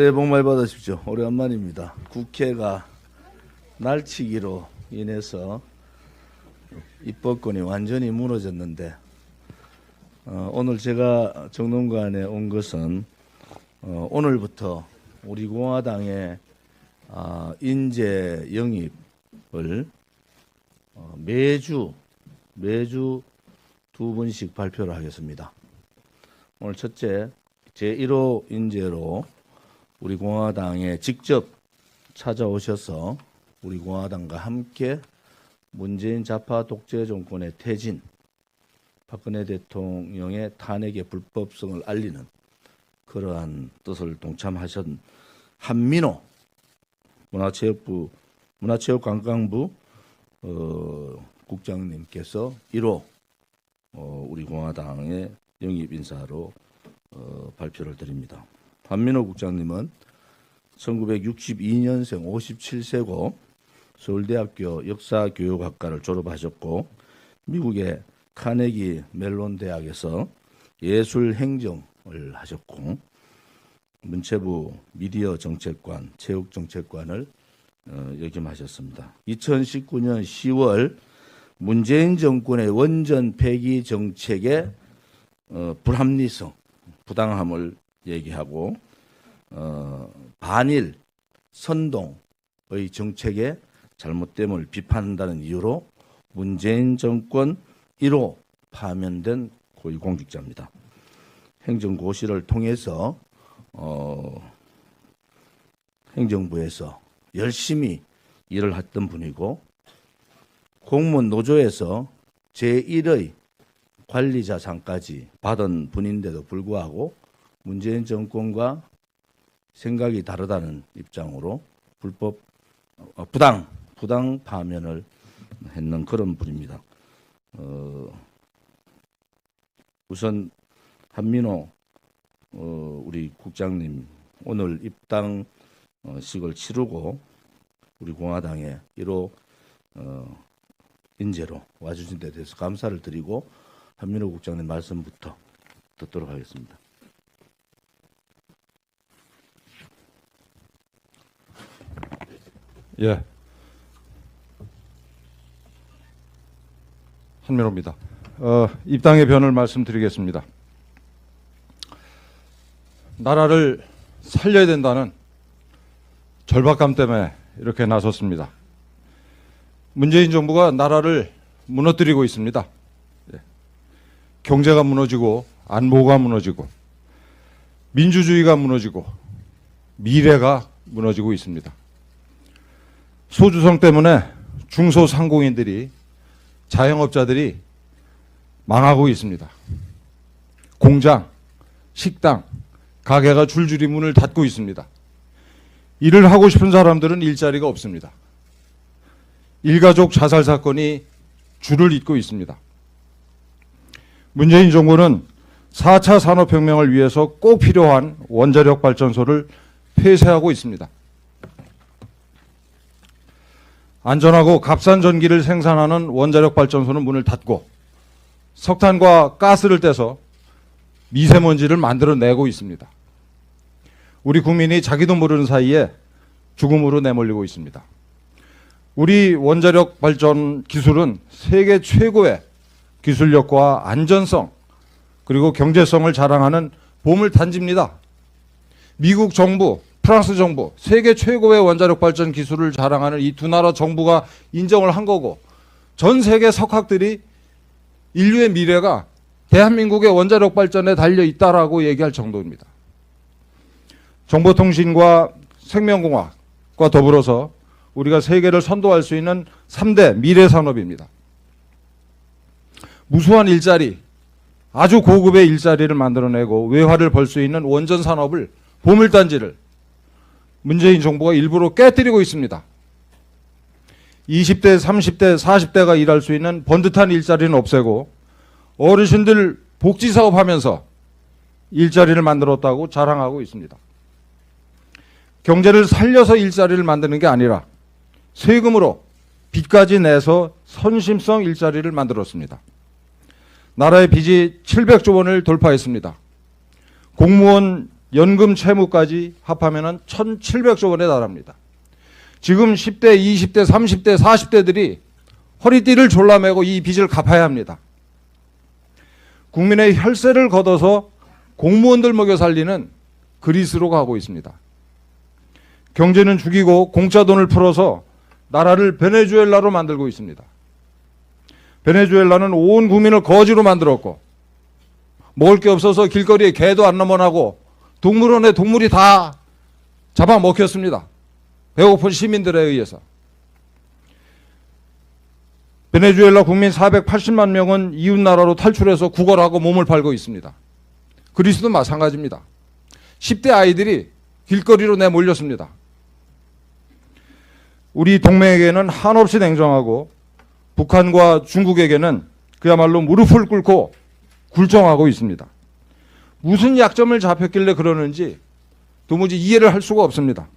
새해 복 많이 받으십시오. 오래간만입니다. 국회가 날치기로 인해서 입법권이 완전히 무너졌는데 어, 오늘 제가 정론관에 온 것은 어, 오늘부터 우리 공화당의 아, 인재 영입을 어, 매주 매주 두 번씩 발표를 하겠습니다. 오늘 첫째 제1호 인재로 우리 공화당에 직접 찾아오셔서 우리 공화당과 함께 문재인 좌파 독재 정권의 퇴진, 박근혜 대통령의 탄핵의 불법성을 알리는 그러한 뜻을 동참하신 한민호 문화체육부 문화체육관광부 어, 국장님께서 1호 어, 우리 공화당의 영입 인사로 어, 발표를 드립니다. 한민호 국장님은 1962년생 57세고 서울대학교 역사교육학과를 졸업하셨고 미국의 카네기 멜론 대학에서 예술행정을 하셨고 문체부 미디어 정책관, 체육 정책관을 어, 역임하셨습니다. 2019년 10월 문재인 정권의 원전 폐기 정책의 어, 불합리성, 부당함을 얘기하고 어, 반일 선동의 정책의 잘못됨을 비판한다는 이유로 문재인 정권 1호 파면된 고위공직자입니다. 행정고시를 통해서 어, 행정부에서 열심히 일을 했던 분이고 공무원 노조에서 제1의 관리자상까지 받은 분인데도 불구하고 문재인 정권과 생각이 다르다는 입장으로 불법 어, 부당 부당 파면을 했는 그런 분입니다. 어, 우선 한민호 어, 우리 국장님 오늘 입당식을 치르고 우리 공화당의 1호 어, 인재로 와주신 데 대해서 감사를 드리고 한민호 국장님 말씀부터 듣도록 하겠습니다. 예. 한민호입니다. 어, 입당의 변을 말씀드리겠습니다. 나라를 살려야 된다는 절박감 때문에 이렇게 나섰습니다. 문재인 정부가 나라를 무너뜨리고 있습니다. 예. 경제가 무너지고 안보가 무너지고 민주주의가 무너지고 미래가 무너지고 있습니다. 소주성 때문에 중소상공인들이 자영업자들이 망하고 있습니다. 공장, 식당, 가게가 줄줄이 문을 닫고 있습니다. 일을 하고 싶은 사람들은 일자리가 없습니다. 일가족 자살 사건이 줄을 잇고 있습니다. 문재인 정부는 4차 산업혁명을 위해서 꼭 필요한 원자력 발전소를 폐쇄하고 있습니다. 안전하고 값싼 전기를 생산하는 원자력 발전소는 문을 닫고 석탄과 가스를 떼서 미세먼지를 만들어내고 있습니다. 우리 국민이 자기도 모르는 사이에 죽음으로 내몰리고 있습니다. 우리 원자력 발전 기술은 세계 최고의 기술력과 안전성 그리고 경제성을 자랑하는 보물 단지입니다. 미국 정부, 프랑스 정부, 세계 최고의 원자력 발전 기술을 자랑하는 이 두 나라 정부가 인정을 한 거고 전 세계 석학들이 인류의 미래가 대한민국의 원자력 발전에 달려 있다라고 얘기할 정도입니다. 정보통신과 생명공학과 더불어서 우리가 세계를 선도할 수 있는 3대 미래 산업입니다. 무수한 일자리, 아주 고급의 일자리를 만들어내고 외화를 벌 수 있는 원전 산업을 보물단지를 문재인 정부가 일부러 깨뜨리고 있습니다. 20대, 30대, 40대가 일할 수 있는 번듯한 일자리는 없애고 어르신들 복지 사업 하면서 일자리를 만들었다고 자랑하고 있습니다. 경제를 살려서 일자리를 만드는 게 아니라 세금으로 빚까지 내서 선심성 일자리를 만들었습니다. 나라의 빚이 700조 원을 돌파했습니다. 공무원 연금 채무까지 합하면 1,700조 원에 달합니다. 지금 10대, 20대, 30대, 40대들이 허리띠를 졸라매고 이 빚을 갚아야 합니다. 국민의 혈세를 걷어서 공무원들 먹여 살리는 그리스로 가고 있습니다. 경제는 죽이고 공짜 돈을 풀어서 나라를 베네수엘라로 만들고 있습니다. 베네수엘라는 온 국민을 거지로 만들었고 먹을 게 없어서 길거리에 개도 안 넘어나고 동물원에 동물이 다 잡아먹혔습니다. 배고픈 시민들에 의해서. 베네수엘라 국민 480만 명은 이웃 나라로 탈출해서 구걸하고 몸을 팔고 있습니다. 그리스도 마찬가지입니다. 10대 아이들이 길거리로 내몰렸습니다. 우리 동맹에게는 한없이 냉정하고 북한과 중국에게는 그야말로 무릎을 꿇고 굴정하고 있습니다. 무슨 약점을 잡혔길래 그러는지 도무지 이해를 할 수가 없습니다.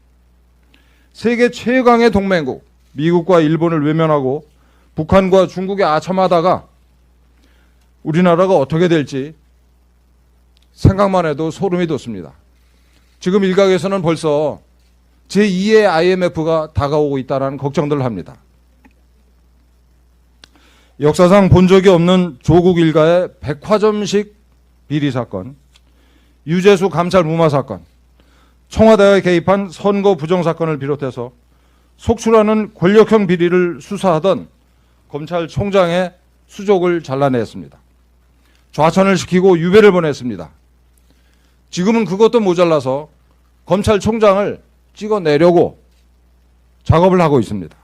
세계 최강의 동맹국 미국과 일본을 외면하고 북한과 중국에 아첨하다가 우리나라가 어떻게 될지 생각만 해도 소름이 돋습니다. 지금 일각에서는 벌써 제2의 IMF가 다가오고 있다는 걱정들을 합니다. 역사상 본 적이 없는 조국 일가의 백화점식 비리 사건, 유재수 감찰 무마 사건, 청와대가 개입한 선거 부정 사건을 비롯해서 속출하는 권력형 비리를 수사하던 검찰총장의 수족을 잘라냈습니다. 좌천을 시키고 유배를 보냈습니다. 지금은 그것도 모자라서 검찰총장을 찍어내려고 작업을 하고 있습니다.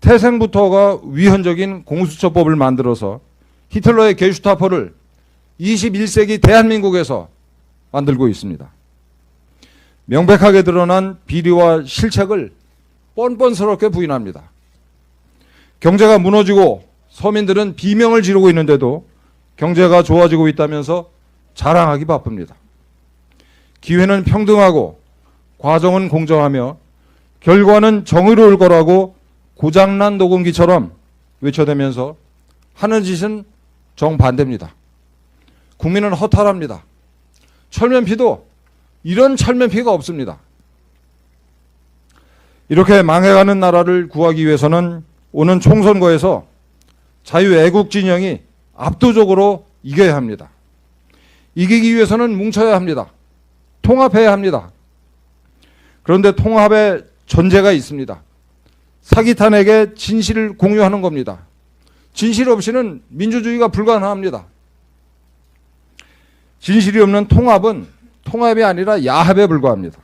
태생부터가 위헌적인 공수처법을 만들어서 히틀러의 게슈타포를 21세기 대한민국에서 만들고 있습니다. 명백하게 드러난 비리와 실책을 뻔뻔스럽게 부인합니다. 경제가 무너지고 서민들은 비명을 지르고 있는데도 경제가 좋아지고 있다면서 자랑하기 바쁩니다. 기회는 평등하고 과정은 공정하며 결과는 정의로울 거라고 고장난 녹음기처럼 외쳐대면서 하는 짓은 정반대입니다. 국민은 허탈합니다. 철면피도 이런 철면피가 없습니다. 이렇게 망해가는 나라를 구하기 위해서는 오는 총선거에서 자유애국 진영이 압도적으로 이겨야 합니다. 이기기 위해서는 뭉쳐야 합니다. 통합해야 합니다. 그런데 통합의 전제가 있습니다. 사기탄에게 진실을 공유하는 겁니다. 진실 없이는 민주주의가 불가능합니다. 진실이 없는 통합은 통합이 아니라 야합에 불과합니다.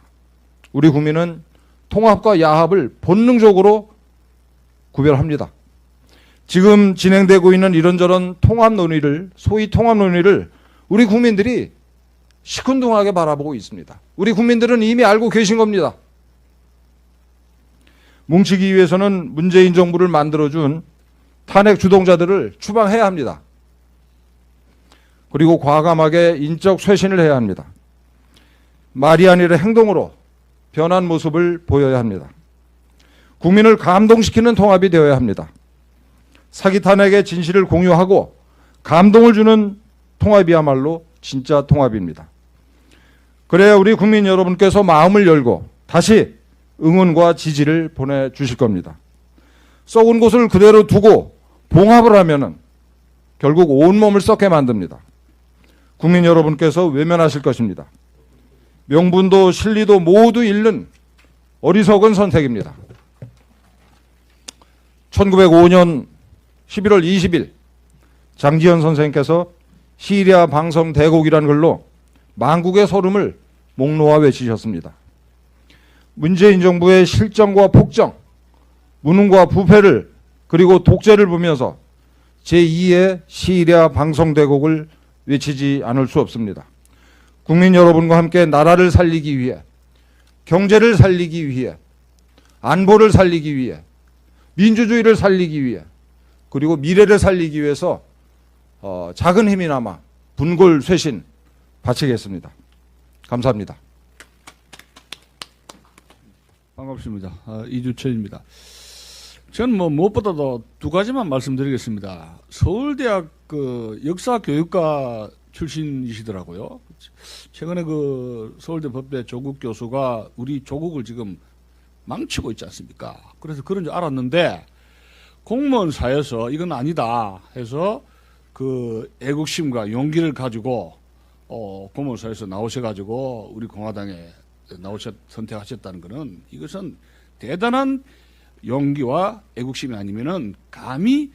우리 국민은 통합과 야합을 본능적으로 구별합니다. 지금 진행되고 있는 이런저런 통합 논의를 소위 통합 논의를 우리 국민들이 시큰둥하게 바라보고 있습니다. 우리 국민들은 이미 알고 계신 겁니다. 뭉치기 위해서는 문재인 정부를 만들어준 탄핵 주동자들을 추방해야 합니다. 그리고 과감하게 인적 쇄신을 해야 합니다. 말이 아니라 행동으로 변한 모습을 보여야 합니다. 국민을 감동시키는 통합이 되어야 합니다. 사기 탄핵의 진실을 공유하고 감동을 주는 통합이야말로 진짜 통합입니다. 그래야 우리 국민 여러분께서 마음을 열고 다시 응원과 지지를 보내주실 겁니다. 썩은 곳을 그대로 두고 봉합을 하면은 결국 온몸을 썩게 만듭니다. 국민 여러분께서 외면하실 것입니다. 명분도 실리도 모두 잃는 어리석은 선택입니다. 1905년 11월 20일 장지현 선생님께서 시리아 방송 대곡이라는 글로 망국의 소름을 목놓아 외치셨습니다. 문재인 정부의 실정과 폭정, 무능과 부패를 그리고 독재를 보면서 제2의 시리아 방송 대곡을 외치지 않을 수 없습니다. 국민 여러분과 함께 나라를 살리기 위해 경제를 살리기 위해 안보를 살리기 위해 민주주의를 살리기 위해 그리고 미래를 살리기 위해서 어, 작은 힘이나마 분골 쇄신 바치겠습니다. 감사합니다. 반갑습니다. 아, 이주철입니다. 저는 뭐 무엇보다도 두 가지만 말씀드리겠습니다. 서울대학 그 역사교육과 출신이시더라고요. 최근에 그 서울대 법대 조국 교수가 우리 조국을 지금 망치고 있지 않습니까? 그래서 그런 줄 알았는데 공무원 사에서 이건 아니다 해서 그 애국심과 용기를 가지고 어, 공무원 사에서 나오셔가지고 우리 공화당에 나오셨 선택하셨다는 것은 이것은 대단한 용기와 애국심이 아니면은 감히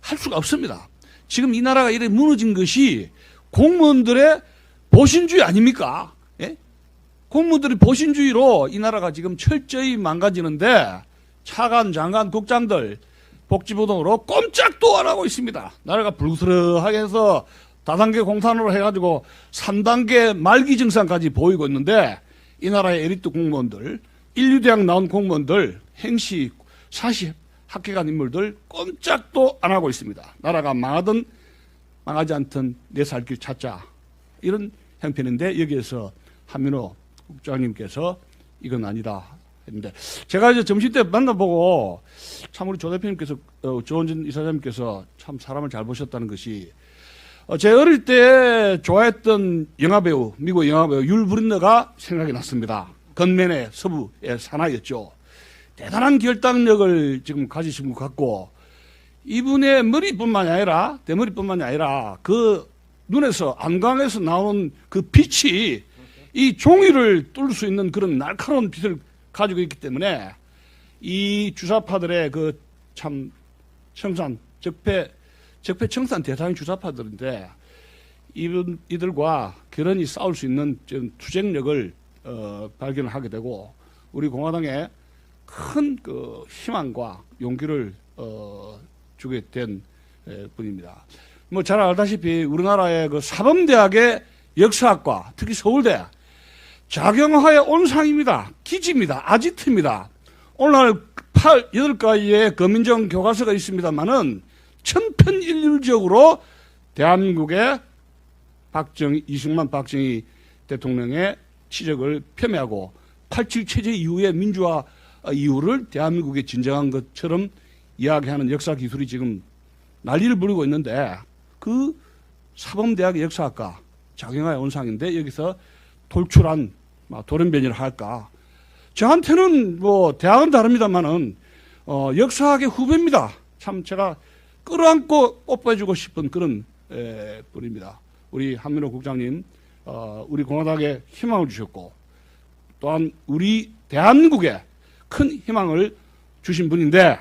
할 수가 없습니다. 지금 이 나라가 이렇게 무너진 것이 공무원들의 보신주의 아닙니까? 예? 공무원들의 보신주의로 이 나라가 지금 철저히 망가지는데 차관, 장관, 국장들 복지부동으로 꼼짝도 안 하고 있습니다. 나라가 불그스러하게 해서 다단계 공산으로 해가지고 3단계 말기 증상까지 보이고 있는데 이 나라의 에리트 공무원들, 인류대학 나온 공무원들, 행시, 사시 학회간 인물들 꼼짝도 안 하고 있습니다. 나라가 망하든 망하지 않든 내 살 길 찾자 이런 형편인데 여기에서 한민호 국장님께서 이건 아니다 했는데 제가 이제 점심 때 만나보고 참 우리 조 대표님께서 어, 조원진 이사장님께서 참 사람을 잘 보셨다는 것이 어, 제 어릴 때 좋아했던 영화 배우 미국 영화 배우 율 브린너가 생각이 났습니다. 건맨의 서부의 사나이였죠. 대단한 결단력을 지금 가지신 것 같고 이분의 머리뿐만이 아니라 대머리뿐만이 아니라 그 눈에서 안광에서 나오는 그 빛이 이 종이를 뚫을 수 있는 그런 날카로운 빛을 가지고 있기 때문에 이 주사파들의 그 참 청산 적폐 적폐 청산 대상인 주사파들인데 이분 이들과 결연히 싸울 수 있는 좀 투쟁력을 어, 발견을 하게 되고 우리 공화당에 큰 그 희망과 용기를 어, 주게 된 에, 분입니다. 뭐 잘 알다시피 우리나라의 그 사범대학의 역사학과 특히 서울대 자경화의 온상입니다. 기지입니다. 아지트입니다. 오늘 8, 8가지의 거민정 교과서가 있습니다만은 천편일률적으로 대한민국의 박정희, 이승만 박정희 대통령의 치적을 폄훼하고 87 체제 이후의 민주화 이후를 대한민국의 진정한 것처럼 이야기하는 역사 기술이 지금 난리를 부리고 있는데 그 사범대학 역사학과 장영하의 온상인데 여기서 돌출한 막 돌연변이를 할까? 저한테는 뭐 대학은 다릅니다만은 어, 역사학의 후배입니다. 참 제가 끌어안고 뽀뽀해주고 싶은 그런 에, 분입니다. 우리 한민호 국장님, 어, 우리 공화당에 희망을 주셨고 또한 우리 대한민국에 큰 희망을 주신 분인데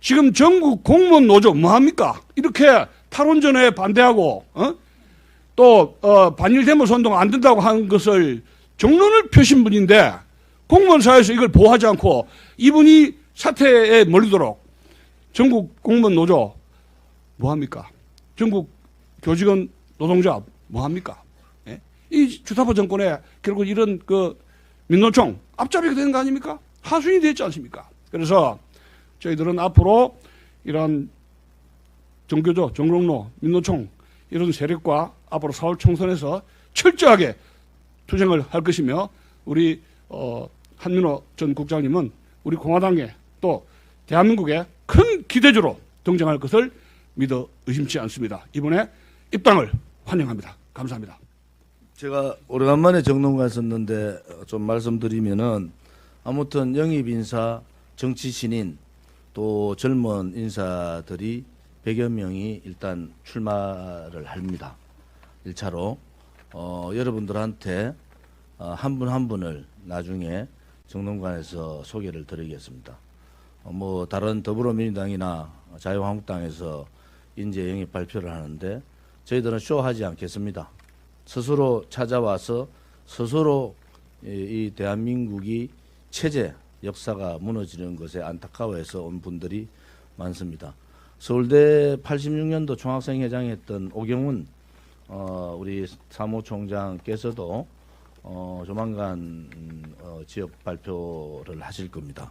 지금 전국 공무원 노조 뭐 합니까? 이렇게 탈원전에 반대하고 어? 또 어, 반일 데모스 운동 안 된다고 하는 것을 정론을 펴신 분인데 공무원 사회에서 이걸 보호하지 않고 이분이 사태에 몰리도록 전국 공무원 노조 뭐 합니까? 전국 교직원 노동자 뭐 합니까? 예? 이 주사파 정권에 결국 이런 그 민노총 앞잡이가 되는 거 아닙니까? 하순이 됐지 않습니까? 그래서 저희들은 앞으로 이런 정교조, 정롱로, 민노총 이런 세력과 앞으로 4월 총선에서 철저하게 투쟁을 할 것이며 우리 어, 한민호 전 국장님은 우리 공화당에 또 대한민국의 큰 기대주로 등장할 것을 믿어 의심치 않습니다. 이번에 입당을 환영합니다. 감사합니다. 제가 오래간만에 정론 갔었는데 어, 좀 말씀드리면은 아무튼 영입 인사, 정치 신인 또 젊은 인사들이 100여 명이 일단 출마를 합니다. 1차로 어, 여러분들한테 어, 한분한 분을 나중에 정론관에서 소개를 드리겠습니다. 어, 뭐 다른 더불어민주당이나 자유한국당에서 인재 영입 발표를 하는데 저희들은 쇼하지 않겠습니다. 스스로 찾아와서 스스로 이, 이 대한민국이 체제 역사가 무너지는 것에 안타까워해서 온 분들이 많습니다. 서울대 86년도 총학생 회장했던 오경훈 어, 우리 사무총장께서도 어, 조만간 음, 어, 지역 발표를 하실 겁니다.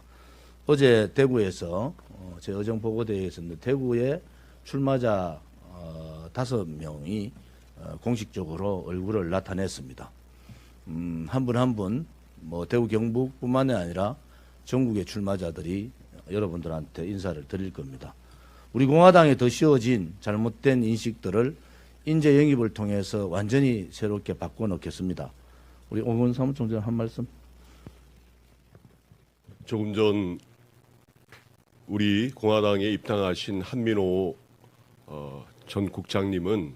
어제 대구에서 어, 제 의정 보고대회에 있었는데 대구에 출마자 어, 다섯 명이 어, 공식적으로 얼굴을 나타냈습니다. 음, 한분한분 뭐 대구 경북뿐만이 아니라 전국의 출마자들이 여러분들한테 인사를 드릴 겁니다. 우리 공화당에 더 씌워진 잘못된 인식들을 인재 영입을 통해서 완전히 새롭게 바꿔 놓겠습니다. 우리 오건 사무총장 한 말씀. 조금 전 우리 공화당에 입당하신 한민호 어, 전 국장님은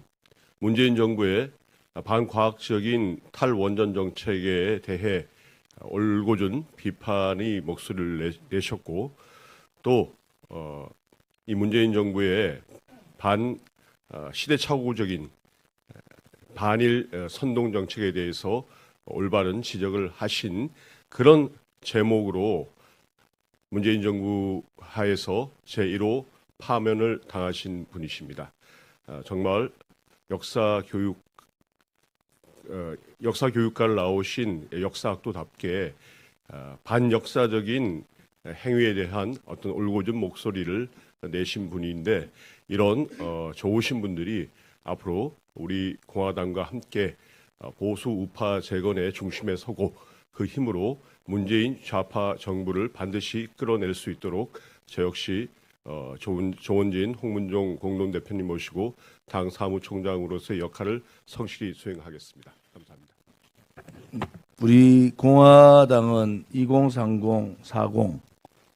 문재인 정부의 반과학적인 탈원전 정책에 대해 올곧은 비판의 목소리를 내, 셨고 또 어, 이 문재인 정부의 반 어, 시대착오적인 에, 반일 어, 선동 정책에 대해서 올바른 지적을 하신 그런 제목으로 문재인 정부 하에서 제1호 파면을 당하신 분이십니다. 아, 정말 역사 교육 어, 역사 교육과를 나오신 역사학도답게 아, 반역사적인 행위에 대한 어떤 올곧은 목소리를 내신 분인데 이런 어, 좋으신 분들이 앞으로 우리 공화당과 함께 어, 보수 우파 재건의 중심에 서고 그 힘으로 문재인 좌파 정부를 반드시 끌어낼 수 있도록 저 역시 어, 조은, 조원진 홍문종 공동대표님 모시고 당 사무총장으로서의 역할을 성실히 수행하겠습니다. 감사합니다. 우리 공화당은 2030, 40,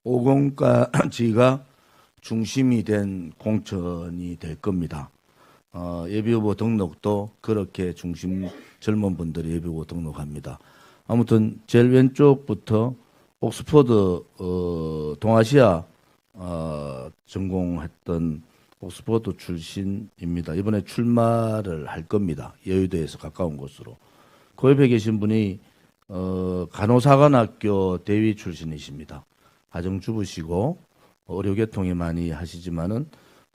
50까지가 중심이 된 공천이 될 겁니다. 어, 예비후보 등록도 그렇게 중심 젊은 분들이 예비후보 등록합니다. 아무튼 제일 왼쪽부터 옥스퍼드 어, 동아시아 어, 전공했던 옥스퍼드 출신입니다. 이번에 출마를 할 겁니다. 여의도에서 가까운 곳으로. 그 옆에 계신 분이 어, 간호사관학교 대위 출신이십니다. 가정주부시고 의료계통에 많이 하시지만은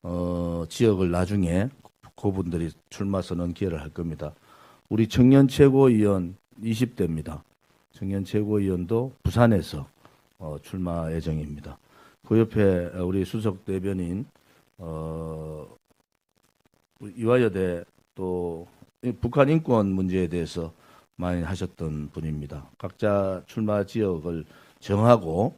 어, 지역을 나중에 그분들이 출마 선언 기회를 할 겁니다. 우리 청년 최고위원 20대입니다. 청년 최고위원도 부산에서 어, 출마 예정입니다. 그 옆에 우리 수석 대변인 어, 이화여대 또이 북한 인권 문제에 대해서 많이 하셨던 분입니다. 각자 출마 지역을 정하고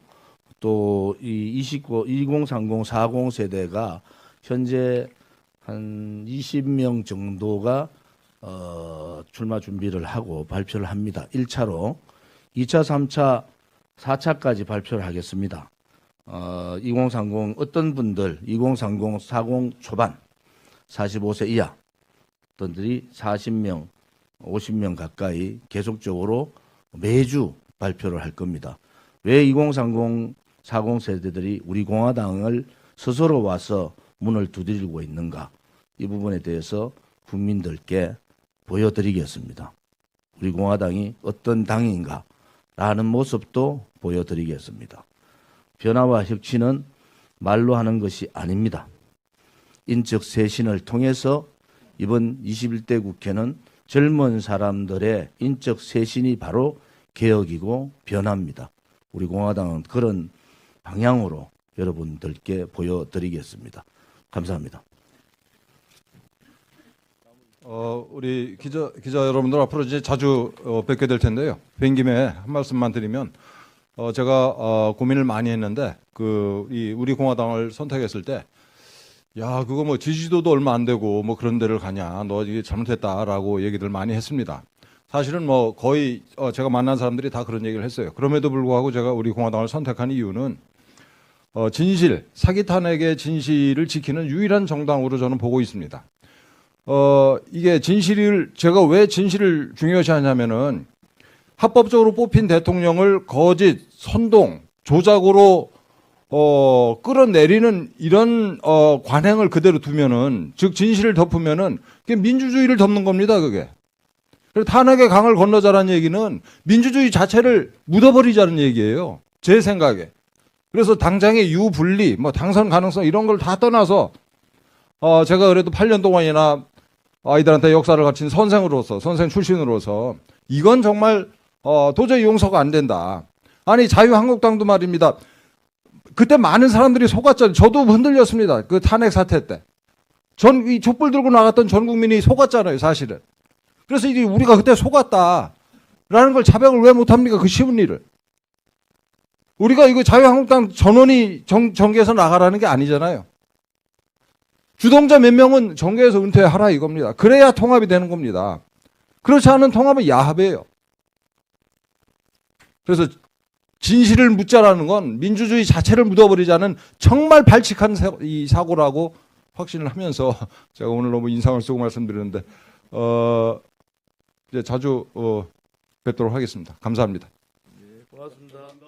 또 이 29, 2030, 40 세대가 현재 한 20명 정도가 어, 출마 준비를 하고 발표를 합니다. 1차로 2차, 3차, 4차까지 발표를 하겠습니다. 어, 2030 어떤 분들 2030, 40 초반 45세 이하 분들이 40명, 50명 가까이 계속적으로 매주 발표를 할 겁니다. 왜 2030, 40 세대들이 우리 공화당을 스스로 와서 문을 두드리고 있는가? 이 부분에 대해서 국민들께 보여드리겠습니다. 우리 공화당이 어떤 당인가라는 모습도 보여드리겠습니다. 변화와 혁신은 말로 하는 것이 아닙니다. 인적 쇄신을 통해서 이번 21대 국회는 젊은 사람들의 인적 쇄신이 바로 개혁이고 변화입니다. 우리 공화당은 그런 방향으로 여러분들께 보여드리겠습니다. 감사합니다. 어, 우리 기자 기자 여러분들 앞으로 이제 자주 어, 뵙게 될 텐데요. 뵌 김에 한 말씀만 드리면 어, 제가 어, 고민을 많이 했는데 그 이 우리 공화당을 선택했을 때 야, 그거 뭐 지지도도 얼마 안 되고 뭐 그런 데를 가냐. 너 이게 잘못했다라고 얘기들 많이 했습니다. 사실은 뭐 거의 어, 제가 만난 사람들이 다 그런 얘기를 했어요. 그럼에도 불구하고 제가 우리 공화당을 선택한 이유는 어, 진실, 사기 탄핵의 진실을 지키는 유일한 정당으로 저는 보고 있습니다. 어, 이게 진실을, 제가 왜 진실을 중요시 하냐면은 합법적으로 뽑힌 대통령을 거짓, 선동, 조작으로 어, 끌어내리는 이런 어, 관행을 그대로 두면은 즉 진실을 덮으면은 그게 민주주의를 덮는 겁니다, 그게. 그리고 탄핵의 강을 건너자라는 얘기는 민주주의 자체를 묻어버리자는 얘기예요. 제 생각에. 그래서 당장의 유분리, 뭐 당선 가능성 이런 걸 다 떠나서 어, 제가 그래도 8년 동안이나 아이들한테 역사를 가르친 선생으로서, 선생 출신으로서 이건 정말 어, 도저히 용서가 안 된다. 아니 자유한국당도 말입니다. 그때 많은 사람들이 속았잖아요. 저도 흔들렸습니다. 그 탄핵 사태 때. 전 이 촛불 들고 나갔던 전 국민이 속았잖아요, 사실은. 그래서 이제 우리가 그때 속았다라는 걸 자백을 왜 못합니까? 그 쉬운 일을. 우리가 이거 자유한국당 전원이 정, 정계에서 나가라는 게 아니잖아요. 주동자 몇 명은 정계에서 은퇴하라 이겁니다. 그래야 통합이 되는 겁니다. 그렇지 않은 통합은 야합이에요. 그래서 진실을 묻자라는 건 민주주의 자체를 묻어버리자는 정말 발칙한 사고라고 확신을 하면서 제가 오늘 너무 인상을 쓰고 말씀드렸는데 어 이제 자주 어 뵙도록 하겠습니다. 감사합니다. 고맙습니다.